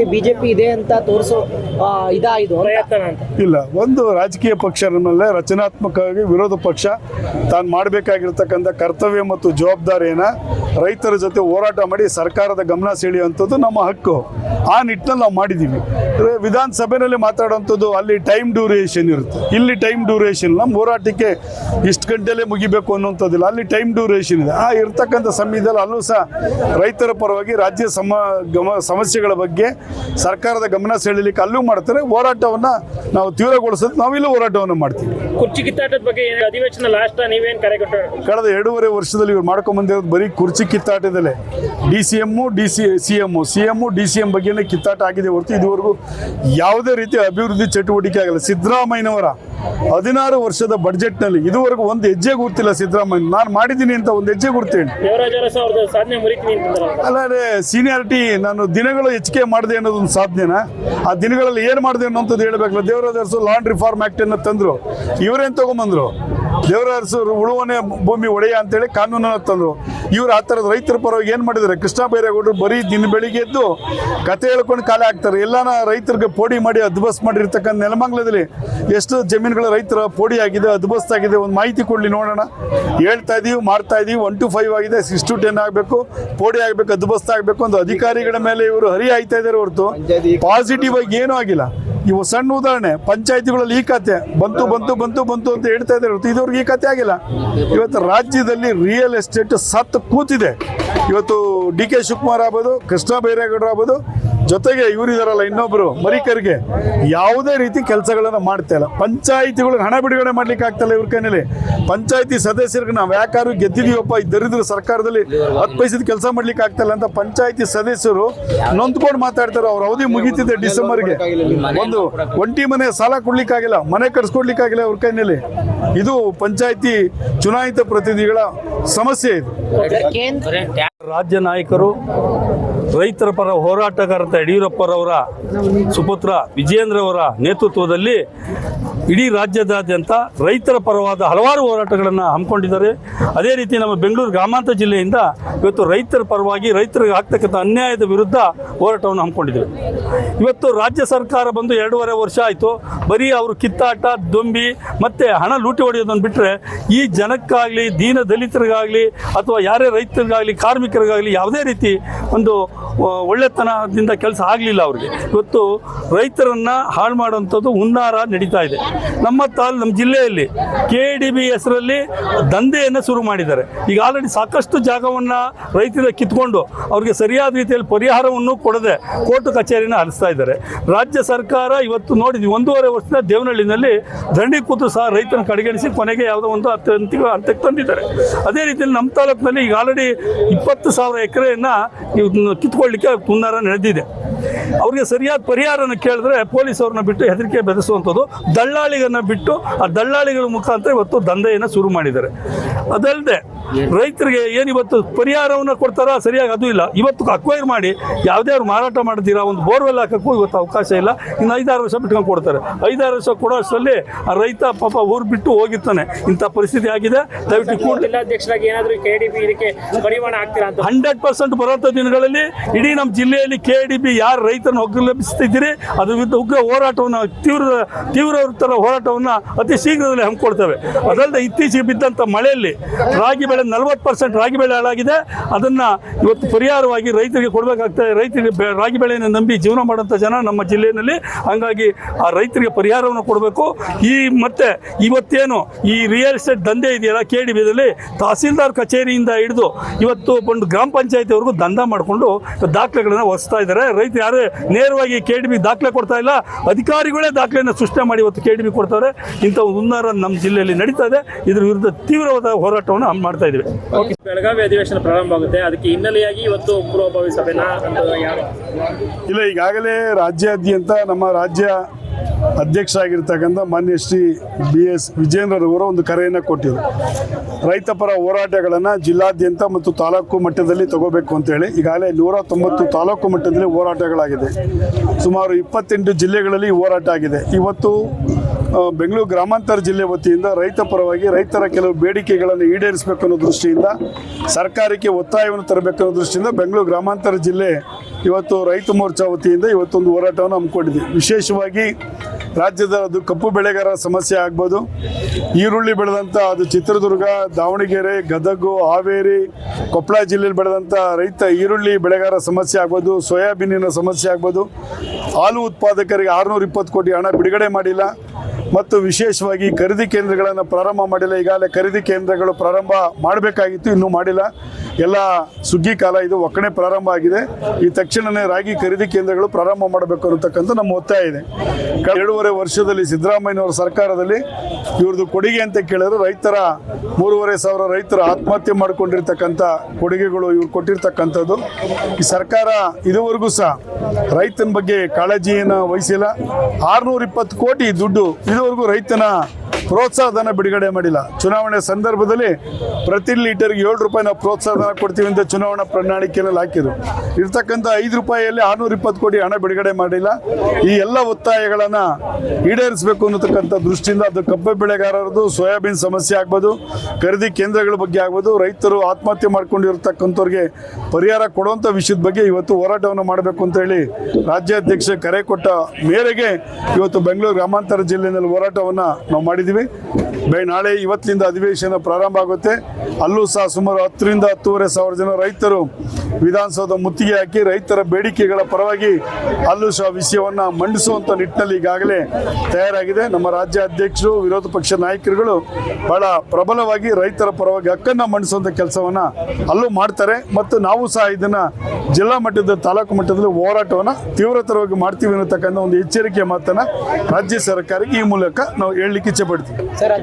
ಮಾಡೋದಕ್ಕೆ ಬಿಜೆಪಿ ಇದೆ ಅಂತ ತೋರಿಸೋ ಇದಾ ಇದು ಅಂತ. ಇಲ್ಲ ಒಂದು ರಾಜಕೀಯ ಪಕ್ಷ ರಚನಾತ್ಮಕವಾಗಿ ವಿರೋಧ ಪಕ್ಷ ತಾನು ಮಾಡಬೇಕಾಗಿರ್ತಕ್ಕಂಥ ಕರ್ತವ್ಯ ಮತ್ತು ಜವಾಬ್ದಾರಿಯನ್ನು ರೈತರ ಜೊತೆ ಹೋರಾಟ ಮಾಡಿ ಸರ್ಕಾರದ ಗಮನ ಸೆಳೆಯುವಂಥದ್ದು ನಮ್ಮ ಹಕ್ಕು. ಆ ನಿಟ್ಟಿನಲ್ಲಿ ನಾವು ಮಾಡಿದ್ದೀವಿ. ವಿಧಾನಸಭೆಯಲ್ಲಿ ಮಾತಾಡುವಂಥದ್ದು ಅಲ್ಲಿ ಟೈಮ್ ಡ್ಯೂರೇಷನ್ ಇರುತ್ತೆ. ಇಲ್ಲಿ ಟೈಮ್ ಡ್ಯೂರೇಷನ್ ನಮ್ಮ ಹೋರಾಟಕ್ಕೆ ಇಷ್ಟು ಗಂಟೆಲೇ ಮುಗಿಬೇಕು ಅನ್ನುವಂಥದ್ದಿಲ್ಲ. ಅಲ್ಲಿ ಟೈಮ್ ಡ್ಯೂರೇಷನ್ ಇದೆ. ಆ ಇರ್ತಕ್ಕಂಥ ಸಮಯದಲ್ಲಿ ಅಲ್ಲೂ ಸಹ ರೈತರ ಪರವಾಗಿ ರಾಜ್ಯ ಸಮ ಗಮ ಸಮಸ್ಯೆಗಳ ಬಗ್ಗೆ ಸರ್ಕಾರದ ಗಮನ ಸೆಳೀಲಿಕ್ಕೆ ಅಲ್ಲೂ ಮಾಡ್ತಾರೆ. ಹೋರಾಟವನ್ನು ನಾವು ತೀವ್ರಗೊಳಿಸೋದು ನಾವಿಲ್ಲೂ ಹೋರಾಟವನ್ನು ಮಾಡ್ತೀವಿ. ಕುರ್ಚಿ ಕಿತ್ತಾಟದ ಬಗ್ಗೆ ಅಧಿವೇಶನ ಲಾಸ್ಟ್ ನೀವೇನ್ ಕರೆ ಕೊಟ್ಟರು? ಕಳೆದ ಎರಡೂವರೆ ವರ್ಷದಲ್ಲಿ ಇವ್ರು ಮಾಡ್ಕೊಂಡ್ಬಂದಿರೋದು ಬರೀ ಕುರ್ಚಿ ಕಿತ್ತಾಟದಲ್ಲೇ. D C M D C C M C M D C M ಬಗ್ಗೆನೇ ಕಿತ್ತಾಟ ಆಗಿದೆ ಹೊರತು ಇದುವರೆಗೂ ಯಾವುದೇ ರೀತಿಯ ಅಭಿವೃದ್ಧಿ ಚಟುವಟಿಕೆ ಆಗಲ್ಲ. ಸಿದ್ದರಾಮಯ್ಯನವರ ಹದಿನಾರು ವರ್ಷದ ಬಡ್ಜೆಟ್ನಲ್ಲಿ ಇದುವರೆಗೂ ಒಂದು ಹೆಜ್ಜೆ ಗುರುತಿಲ್ಲ ಸಿದ್ದರಾಮಯ್ಯ. ನಾನು ಮಾಡಿದ್ದೀನಿ ಅಂತ ಒಂದು ಹೆಜ್ಜೆ ಗುರ್ತೇನೆ. ಅಲ್ಲದೆ ಸೀನಿಯಾರಿಟಿ ನಾನು ದಿನಗಳು ಹೆಚ್ಚಿಗೆ ಮಾಡಿದೆ ಅನ್ನೋದೊಂದು ಸಾಧನೆನ ಆ ದಿನಗಳಲ್ಲಿ ಏನು ಮಾಡಿದೆ ಅನ್ನೋಂಥದ್ದು ಹೇಳಬೇಕಲ್ಲ. Devaraj Urs land reform act ಅನ್ನು ತಂದ್ರು. ಇವರೇನು ತಗೊಂಬಂದ್ರು? ದೇವರಾಜ ಅರಸು ಉಳುವನೆ ಭೂಮಿ ಒಡೆಯ ಅಂತೇಳಿ ಕಾನೂನನ್ನು ತಂದರು. ಇವ್ರು ಆ ಥರದ ರೈತರ ಪರವಾಗಿ ಏನು ಮಾಡಿದ್ದಾರೆ ಕೃಷ್ಣ ಬೈರೇಗೌಡರು ಬರೀ ದಿನ ಬೆಳಿಗ್ಗೆ ಎದ್ದು ಕತೆ ಹೇಳ್ಕೊಂಡು ಕಾಲ ಹಾಕ್ತಾರೆ. ಎಲ್ಲಾನ ರೈತರಿಗೆ ಪೋಡಿ ಮಾಡಿ ಅದ್ಬಸ್ ಮಾಡಿರ್ತಕ್ಕಂಥ ನೆಲಮಂಗ್ಲದಲ್ಲಿ ಎಷ್ಟು ಜಮೀನುಗಳ ರೈತರ ಪೋಡಿ ಆಗಿದೆ ಅದ್ಭಸ್ತಾಗಿದೆ ಆಗಿದೆ. ಒಂದು ಮಾಹಿತಿ ಕೊಡಲಿ ನೋಡೋಣ. ಹೇಳ್ತಾ ಇದೀವಿ ಮಾಡ್ತಾ ಇದೀವಿ. ಒನ್ ಟು ಫೈವ್ ಆಗಿದೆ. ಸಿಕ್ಸ್ ಟು ಟೆನ್ ಆಗಬೇಕು. ಪೋಡಿ ಆಗಬೇಕು ಅದ್ಬಸ್ತ್ ಆಗಬೇಕು ಒಂದು ಅಧಿಕಾರಿಗಳ ಮೇಲೆ ಇವರು ಹರಿ ಆಯ್ತಾ ಇದ್ದಾರೆ ಹೊರತು. ಪಾಸಿಟಿವ್ ಆಗಿ ಏನೂ ಆಗಿಲ್ಲ. ಇವು ಸಣ್ಣ ಉದಾಹರಣೆ. ಪಂಚಾಯತಿಗಳಲ್ಲಿ ಈ ಕತೆ. ಬಂತು ಬಂತು ಬಂತು ಬಂತು ಅಂತ ಹೇಳ್ತಾ ಇದ್ದಾರೆ. ಇದುವರೆಗೆ ಈ ಕತೆ ಆಗಿಲ್ಲ. ಇವತ್ತು ರಾಜ್ಯದಲ್ಲಿ ರಿಯಲ್ ಎಸ್ಟೇಟ್ ಸತ್ತು ಕೂತಿದೆ. ಇವತ್ತು ಡಿ ಕೆ ಶಿವಕುಮಾರ್ ಆಗ್ಬೋದು, ಕೃಷ್ಣ ಬೈರೇಗೌಡರು ಆಗ್ಬೋದು ಜೊತೆಗೆ ಇವರಿದಾರಲ್ಲ ಇನ್ನೊಬ್ರು ಮರಿಕರಿಗೆ ಯಾವುದೇ ರೀತಿ ಕೆಲಸಗಳನ್ನು ಮಾಡ್ತಾ ಇಲ್ಲ. ಪಂಚಾಯಿತಿಗಳಿಗೆ ಹಣ ಬಿಡುಗಡೆ ಮಾಡ್ಲಿಕ್ಕೆ ಆಗ್ತಾಯಿಲ್ಲ ಇವ್ರ ಕೈನಲ್ಲಿ. ಪಂಚಾಯಿತಿ ಸದಸ್ಯರಿಗೆ ನಾವು ಯಾಕಾರು ಗೆದ್ದಿದೀವಪ್ಪ ಈ ದರಿದ್ರ ಸರ್ಕಾರದಲ್ಲಿ ಹತ್ತು ಪೈಸದ ಕೆಲಸ ಮಾಡ್ಲಿಕ್ಕೆ ಆಗ್ತಾಯಿಲ್ಲ ಅಂತ ಪಂಚಾಯಿತಿ ಸದಸ್ಯರು ನೊಂದ್ಕೊಂಡು ಮಾತಾಡ್ತಾರೆ. ಅವ್ರ ಅವಧಿ ಮುಗೀತಿದೆ ಡಿಸೆಂಬರ್ಗೆ. ಒಂದು ಒಂಟಿ ಮನೆ ಸಾಲ ಕೊಡ್ಲಿಕ್ಕಾಗಿಲ್ಲ ಮನೆ ಕಟ್ಸ್ಕೊಡ್ಲಿಕ್ಕಾಗಿಲ್ಲ ಅವ್ರ ಕೈನಲ್ಲಿ. ಇದು ಪಂಚಾಯಿತಿ ಚುನಾಯಿತ ಪ್ರತಿನಿಧಿಗಳ ಸಮಸ್ಯೆ ಇದು. ರಾಜ್ಯ ನಾಯಕರು ರೈತರ ಪರ ಹೋರಾಟಗಾರಂತ ಯಡಿಯೂರಪ್ಪರವರ ಸುಪುತ್ರ ವಿಜಯೇಂದ್ರ ಅವರ ನೇತೃತ್ವದಲ್ಲಿ ಇಡೀ ರಾಜ್ಯದಾದ್ಯಂತ ರೈತರ ಪರವಾದ ಹಲವಾರು ಹೋರಾಟಗಳನ್ನು ಹಮ್ಮಿಕೊಂಡಿದ್ದಾರೆ. ಅದೇ ರೀತಿ ನಮ್ಮ ಬೆಂಗಳೂರು ಗ್ರಾಮಾಂತರ ಜಿಲ್ಲೆಯಿಂದ ಇವತ್ತು ರೈತರ ಪರವಾಗಿ ರೈತರಿಗೆ ಆಗ್ತಕ್ಕಂಥ ಅನ್ಯಾಯದ ವಿರುದ್ಧ ಹೋರಾಟವನ್ನು ಹಮ್ಮಿಕೊಂಡಿದ್ದೇವೆ. ಇವತ್ತು ರಾಜ್ಯ ಸರ್ಕಾರ ಬಂದು ಎರಡೂವರೆ ವರ್ಷ ಆಯಿತು. ಬರೀ ಅವರು ಕಿತ್ತಾಟ, ದೊಂಬಿ ಮತ್ತು ಹಣ ಲೂಟಿ ಹೊಡೆಯೋದನ್ನು ಬಿಟ್ಟರೆ ಈ ಜನಕ್ಕಾಗಲಿ, ದೀನ ದಲಿತರಿಗಾಗಲಿ ಅಥವಾ ಯಾರೇ ರೈತರಿಗಾಗಲಿ, ಕಾರ್ಮಿಕರಿಗಾಗಲಿ ಯಾವುದೇ ರೀತಿ ಒಂದು ಒಳ್ಳೆತನದಿಂದ ಕೆಲಸ ಆಗಲಿಲ್ಲ ಅವ್ರಿಗೆ. ಇವತ್ತು ರೈತರನ್ನು ಹಾಳು ಮಾಡುವಂಥದ್ದು ಹುನ್ನಾರ ನಡೀತಾ ಇದೆ. ನಮ್ಮ ತಾಲ್, ನಮ್ಮ ಜಿಲ್ಲೆಯಲ್ಲಿ ಕೆ ಡಿ ಬಿ ಹೆಸರಲ್ಲಿ ದಂಧೆಯನ್ನು ಶುರು ಮಾಡಿದ್ದಾರೆ. ಈಗ ಆಲ್ರೆಡಿ ಸಾಕಷ್ಟು ಜಾಗವನ್ನು ರೈತರ ಕಿತ್ಕೊಂಡು ಅವ್ರಿಗೆ ಸರಿಯಾದ ರೀತಿಯಲ್ಲಿ ಪರಿಹಾರವನ್ನು ಕೊಡದೆ ಕೋರ್ಟ್ ಕಚೇರಿನ ಹರಿಸ್ತಾ ಇದ್ದಾರೆ. ರಾಜ್ಯ ಸರ್ಕಾರ ಇವತ್ತು ನೋಡಿದ್ವಿ, ಒಂದೂವರೆ ವರ್ಷದ ದೇವನಹಳ್ಳಿನಲ್ಲಿ ದಂಡಿ ಕೂತು ಸಹ ರೈತನ ಕಡೆಗಣಿಸಿ ಕೊನೆಗೆ ಯಾವುದೋ ಒಂದು ಅತ್ಯಂತ ಹಂತಕ್ಕೆ ತಂದಿದ್ದಾರೆ. ಅದೇ ರೀತಿಯಲ್ಲಿ ನಮ್ಮ ತಾಲೂಕಿನಲ್ಲಿ ಈಗ ಆಲ್ರೆಡಿ ಇಪ್ಪತ್ತು ಸಾವಿರ ಎಕರೆಯನ್ನು ಕಿತ್ಕೊಳ್ಳಿಕ್ಕೆ ಹುನ್ನಾರ ನಡೆದಿದೆ. ಅವ್ರಿಗೆ ಸರಿಯಾದ ಪರಿಹಾರನ ಕೇಳಿದ್ರೆ ಪೊಲೀಸ್ ಅವ್ರನ್ನ ಬಿಟ್ಟು ಹೆದರಿಕೆ ಬೆದರಿಸುವಂಥದ್ದು. ದಳ್ಳಾಳಿಗನ್ನ ಬಿಟ್ಟು ಆ ದಳ್ಳಾಳಿಗಳ ಮುಖಾಂತರ ಇವತ್ತು ದಂಧೆಯನ್ನು ಶುರು ಮಾಡಿದ್ದಾರೆ. ಅದಲ್ಲದೆ ರೈತರಿಗೆ ಏನು ಇವತ್ತು ಪರಿಹಾರವನ್ನು ಕೊಡ್ತಾರಾ ಸರಿಯಾಗಿ ಅದು ಇಲ್ಲ. ಇವತ್ತು ಅಕ್ವೈರ್ ಮಾಡಿ ಯಾವುದೇ ಅವ್ರು ಮಾರಾಟ ಮಾಡ್ತೀರಾ ಒಂದು ಬೋರ್ವೆಲ್ ಹಾಕಕ್ಕೂ ಇವತ್ತು ಅವಕಾಶ ಇಲ್ಲ. ಇನ್ನು ಐದಾರು ವರ್ಷ ಬಿಟ್ಕೊಂಡು ಕೊಡ್ತಾರೆ. ಐದಾರು ವರ್ಷ ಕೊಡೋ ಅಷ್ಟರಲ್ಲಿ ಆ ರೈತ ಪಾಪ ಊರು ಬಿಟ್ಟು ಹೋಗಿರ್ತಾನೆ. ಇಂಥ ಪರಿಸ್ಥಿತಿ ಆಗಿದೆ. ದಯವಿಟ್ಟು ಕೂಡಲೇ ಜಿಲ್ಲಾಧ್ಯಕ್ಷರಾಗಿ ಏನಾದ್ರು ಕೆ ಡಿ ಬಿ ಇದಕ್ಕೆ ಪರಿಮಾಣ ಆಗ್ತೀರಾ ಅಂತ? ಹಂಡ್ರೆಡ್ ಪರ್ಸೆಂಟ್ ಬರೋಂಥ ದಿನಗಳಲ್ಲಿ ಇಡೀ ನಮ್ಮ ಜಿಲ್ಲೆಯಲ್ಲಿ ಕೆ ಡಿ ಬಿ ಯಾರು ರೈತರನ್ನು ಒಗ್ಗೂಡಿಸ್ತಿದ್ದೀರಿ ಅದ್ರ ವಿರುದ್ಧ ಉಗ್ರ ಹೋರಾಟವನ್ನು ತೀವ್ರ ತೀವ್ರ ತೀವ್ರತರ ಹೋರಾಟವನ್ನು ಅತಿ ಶೀಘ್ರದಲ್ಲಿ ಹಮ್ಮಿಕೊಳ್ತೇವೆ. ಅದಲ್ಲದೆ ಇತ್ತೀಚೆಗೆ ಬಿದ್ದಂಥ ಮಳೆಯಲ್ಲಿ ರಾಗಿ ಬೆಳೆ, ನಲವತ್ತು ಪರ್ಸೆಂಟ್ ರಾಗಿ ಬೆಳೆ ಹಾಳಾಗಿದೆ. ಅದನ್ನು ಇವತ್ತು ಪರಿಹಾರವಾಗಿ ರೈತರಿಗೆ ಕೊಡಬೇಕಾಗ್ತದೆ. ರೈತರಿಗೆ ರಾಗಿ ಬೆಳೆಯನ್ನು ನಂಬಿ ಜೀವನ ಮಾಡೋಂಥ ಜನ ನಮ್ಮ ಜಿಲ್ಲೆಯಲ್ಲಿ. ಹಾಗಾಗಿ ಆ ರೈತರಿಗೆ ಪರಿಹಾರವನ್ನು ಕೊಡಬೇಕು. ಈ ಮತ್ತೆ ಇವತ್ತೇನು ಈ ರಿಯಲ್ ಎಸ್ಟೇಟ್ ದಂಧೆ ಇದೆಯಲ್ಲ ಕೆ ಡಿ ಬಿದಲ್ಲಿ ತಹಸೀಲ್ದಾರ್ ಕಚೇರಿಯಿಂದ ಹಿಡಿದು ಇವತ್ತು ಒಂದು ಗ್ರಾಮ ಪಂಚಾಯತಿವರೆಗೂ ದಂಧ ಮಾಡಿಕೊಂಡು ದಾಖಲೆಗಳನ್ನು ಒರೆಸ್ತಾ ಇದ್ದಾರೆ. ರೈತರು ಯಾರೇ ನೇರವಾಗಿ ಕೆ ಡಿ ಬಿ ದಾಖಲೆ ಕೊಡ್ತಾ ಇಲ್ಲ. ಅಧಿಕಾರಿಗಳೇ ದಾಖಲೆಯನ್ನು ಸೃಷ್ಟಿ ಮಾಡಿ ಇವತ್ತು ಕೆ ಡಿ ಬಿ ಕೊಡ್ತಾರೆ. ಇಂಥ ಹುನ್ನಾರ ನಮ್ಮ ಜಿಲ್ಲೆಯಲ್ಲಿ ನಡೀತಾ ಇದೆ. ಇದ್ರ ವಿರುದ್ಧ ತೀವ್ರವಾದ ಹೋರಾಟವನ್ನು ಹಮ್ಮಿ ಮಾಡ್ತಾ ಇದ್ದೀವಿ. ಬೆಳಗಾವಿ ಅಧಿವೇಶನ ಪ್ರಾರಂಭ ಆಗುತ್ತೆ. ಅದಕ್ಕೆ ಹಿನ್ನೆಲೆಯಾಗಿ ಇವತ್ತು ಪೂರ್ವಭಾವಿ ಸಭೆನ ಇಲ್ಲ ಈಗಾಗಲೇ ರಾಜ್ಯಾದ್ಯಂತ ನಮ್ಮ ರಾಜ್ಯ ಅಧ್ಯಕ್ಷ ಆಗಿರ್ತಕ್ಕಂಥ ಮಾನ್ಯ ಶ್ರೀ ಬಿ ಎಸ್ ವಿಜೇಂದ್ರರವರು ಒಂದು ಕರೆಯನ್ನು ಕೊಟ್ಟಿದ್ರು. ರೈತ ಪರ ಹೋರಾಟಗಳನ್ನು ಜಿಲ್ಲಾದ್ಯಂತ ಮತ್ತು ತಾಲೂಕು ಮಟ್ಟದಲ್ಲಿ ತಗೋಬೇಕು ಅಂತೇಳಿ ಈಗಾಗಲೇ ನೂರ ತೊಂಬತ್ತು ತಾಲೂಕು ಮಟ್ಟದಲ್ಲಿ ಹೋರಾಟಗಳಾಗಿದೆ. ಸುಮಾರು ಇಪ್ಪತ್ತೆಂಟು ಜಿಲ್ಲೆಗಳಲ್ಲಿ ಹೋರಾಟ ಆಗಿದೆ. ಇವತ್ತು ಬೆಂಗಳೂರು ಗ್ರಾಮಾಂತರ ಜಿಲ್ಲೆ ವತಿಯಿಂದ ರೈತ ಪರವಾಗಿ ರೈತರ ಕೆಲವು ಬೇಡಿಕೆಗಳನ್ನು ಈಡೇರಿಸಬೇಕು ಅನ್ನೋ ದೃಷ್ಟಿಯಿಂದ, ಸರ್ಕಾರಕ್ಕೆ ಒತ್ತಾಯವನ್ನು ತರಬೇಕು ಅನ್ನೋ ದೃಷ್ಟಿಯಿಂದ ಬೆಂಗಳೂರು ಗ್ರಾಮಾಂತರ ಜಿಲ್ಲೆ ಇವತ್ತು ರೈತ ಮೋರ್ಚಾ ವತಿಯಿಂದ ಇವತ್ತೊಂದು ಹೋರಾಟವನ್ನು ಹಮ್ಮಿಕೊಂಡಿದ್ವಿ. ವಿಶೇಷವಾಗಿ ರಾಜ್ಯದ ಅದು ಕಪ್ಪು ಬೆಳೆಗಾರರ ಸಮಸ್ಯೆ ಆಗ್ಬೋದು. ಈರುಳ್ಳಿ ಬೆಳೆದಂಥ ಅದು ಚಿತ್ರದುರ್ಗ, ದಾವಣಗೆರೆ, ಗದಗು, ಹಾವೇರಿ, ಕೊಪ್ಪಳ ಜಿಲ್ಲೆಯಲ್ಲಿ ಬೆಳೆದಂಥ ರೈತ ಈರುಳ್ಳಿ ಬೆಳೆಗಾರ ಸಮಸ್ಯೆ ಆಗ್ಬೋದು, ಸೋಯಾಬೀನಿನ ಸಮಸ್ಯೆ ಆಗ್ಬೋದು. ಹಾಲು ಉತ್ಪಾದಕರಿಗೆ ಆರುನೂರ ಇಪ್ಪತ್ತು ಕೋಟಿ ಹಣ ಬಿಡುಗಡೆ ಮಾಡಿಲ್ಲ. ಮತ್ತು ವಿಶೇಷವಾಗಿ ಖರೀದಿ ಕೇಂದ್ರಗಳನ್ನು ಪ್ರಾರಂಭ ಮಾಡಿಲ್ಲ. ಈಗಾಗಲೇ ಖರೀದಿ ಕೇಂದ್ರಗಳು ಪ್ರಾರಂಭ ಮಾಡಬೇಕಾಗಿತ್ತು, ಇನ್ನೂ ಮಾಡಿಲ್ಲ. ಎಲ್ಲ ಸುಗ್ಗಿ ಕಾಲ ಇದು ಒಕ್ಕಣೆ ಪ್ರಾರಂಭ ಆಗಿದೆ. ಈ ತಕ್ಷಣವೇ ರಾಗಿ ಖರೀದಿ ಕೇಂದ್ರಗಳು ಪ್ರಾರಂಭ ಮಾಡಬೇಕು ಅನ್ನತಕ್ಕಂಥ ನಮ್ಮ ಒತ್ತಾಯ ಇದೆ. ಎರಡೂವರೆ ವರ್ಷದಲ್ಲಿ ಸಿದ್ದರಾಮಯ್ಯನವರ ಸರ್ಕಾರದಲ್ಲಿ ಇವ್ರದ್ದು ಕೊಡುಗೆ ಅಂತ ಕೇಳಿದ್ರು ರೈತರ, ಮೂರುವರೆ ಸಾವಿರ ರೈತರು ಆತ್ಮಹತ್ಯೆ ಮಾಡಿಕೊಂಡಿರ್ತಕ್ಕಂಥ ಕೊಡುಗೆಗಳು ಇವ್ರು ಕೊಟ್ಟಿರ್ತಕ್ಕಂಥದ್ದು. ಈ ಸರ್ಕಾರ ಇದುವರೆಗೂ ಸಹ ರೈತನ ಬಗ್ಗೆ ಕಾಳಜಿಯನ್ನು ವಹಿಸಿಲ್ಲ. ಆರುನೂರ ಇಪ್ಪತ್ತು ಕೋಟಿ ದುಡ್ಡು ಇದುವರೆಗೂ ರೈತನ ಪ್ರೋತ್ಸಾಹಧನ ಬಿಡುಗಡೆ ಮಾಡಿಲ್ಲ. ಚುನಾವಣೆ ಸಂದರ್ಭದಲ್ಲಿ ಪ್ರತಿ ಲೀಟರ್ಗೆ ಏಳು ರೂಪಾಯಿ ನಾವು ಪ್ರೋತ್ಸಾಹಧನ ಕೊಡ್ತೀವಿ ಅಂತ ಚುನಾವಣಾ ಪ್ರಣಾಳಿಕೆಯಲ್ಲಿ ಹಾಕಿದ್ರು. ಇರ್ತಕ್ಕಂಥ ಐದು ರೂಪಾಯಿಯಲ್ಲಿ ಆರ್ನೂರ ಇಪ್ಪತ್ತು ಕೋಟಿ ಹಣ ಬಿಡುಗಡೆ ಮಾಡಿಲ್ಲ. ಈ ಎಲ್ಲ ಒತ್ತಾಯಗಳನ್ನು ಈಡೇರಿಸಬೇಕು ಅನ್ನತಕ್ಕಂಥ ದೃಷ್ಟಿಯಿಂದ ಅದು ಕಬ್ಬು ಬೆಳೆಗಾರರದು ಸೋಯಾಬೀನ್ ಸಮಸ್ಯೆ ಆಗ್ಬೋದು, ಖರೀದಿ ಕೇಂದ್ರಗಳ ಬಗ್ಗೆ ಆಗ್ಬೋದು, ರೈತರು ಆತ್ಮಹತ್ಯೆ ಮಾಡ್ಕೊಂಡಿರ್ತಕ್ಕಂಥವ್ರಿಗೆ ಪರಿಹಾರ ಕೊಡುವಂಥ ವಿಷಯದ ಬಗ್ಗೆ ಇವತ್ತು ಹೋರಾಟವನ್ನು ಮಾಡಬೇಕು ಅಂತ ಹೇಳಿ ರಾಜ್ಯಾಧ್ಯಕ್ಷ ಕರೆ ಕೊಟ್ಟ ಮೇರೆಗೆ ಇವತ್ತು ಬೆಂಗಳೂರು ಗ್ರಾಮಾಂತರ ಜಿಲ್ಲೆಯಲ್ಲಿ ಹೋರಾಟವನ್ನು ನಾವು ಮಾಡಿದ್ದೀವಿ. ಬೆ, ನಾಳೆ ಇವತ್ತಿನಿಂದ ಅಧಿವೇಶನ ಪ್ರಾರಂಭ ಆಗುತ್ತೆ. ಅಲ್ಲೂ ಸಹ ಸುಮಾರು ಹತ್ತರಿಂದ ಹತ್ತೂವರೆ ಸಾವಿರ ಜನ ರೈತರು ವಿಧಾನಸೌಧ ಮುತ್ತಿಗೆ ಹಾಕಿ ರೈತರ ಬೇಡಿಕೆಗಳ ಪರವಾಗಿ ಅಲ್ಲೂ ಸಹ ವಿಷಯವನ್ನು ಮಂಡಿಸುವಂಥ ನಿಟ್ಟಿನಲ್ಲಿ ಈಗಾಗಲೇ ತಯಾರಾಗಿದೆ. ನಮ್ಮ ರಾಜ್ಯ ಅಧ್ಯಕ್ಷರು, ವಿರೋಧ ಪಕ್ಷ ನಾಯಕರುಗಳು ಬಹಳ ಪ್ರಬಲವಾಗಿ ರೈತರ ಪರವಾಗಿ ಹಕ್ಕನ್ನು ಮಂಡಿಸುವಂಥ ಕೆಲಸವನ್ನು ಅಲ್ಲೂ ಮಾಡ್ತಾರೆ. ಮತ್ತು ನಾವು ಸಹ ಇದನ್ನು ಜಿಲ್ಲಾ ಮಟ್ಟದ, ತಾಲೂಕು ಮಟ್ಟದಲ್ಲಿ ಹೋರಾಟವನ್ನು ತೀವ್ರತರವಾಗಿ ಮಾಡ್ತೀವಿ ಅನ್ನತಕ್ಕಂಥ ಒಂದು ಎಚ್ಚರಿಕೆಯ ಮಾತನ್ನು ರಾಜ್ಯ ಸರ್ಕಾರಕ್ಕೆ ಈ ಮೂಲಕ ನಾವು ಹೇಳಲಿಕ್ಕೆ ಇಚ್ಛೆ ಪಡ್ತೀವಿ. Será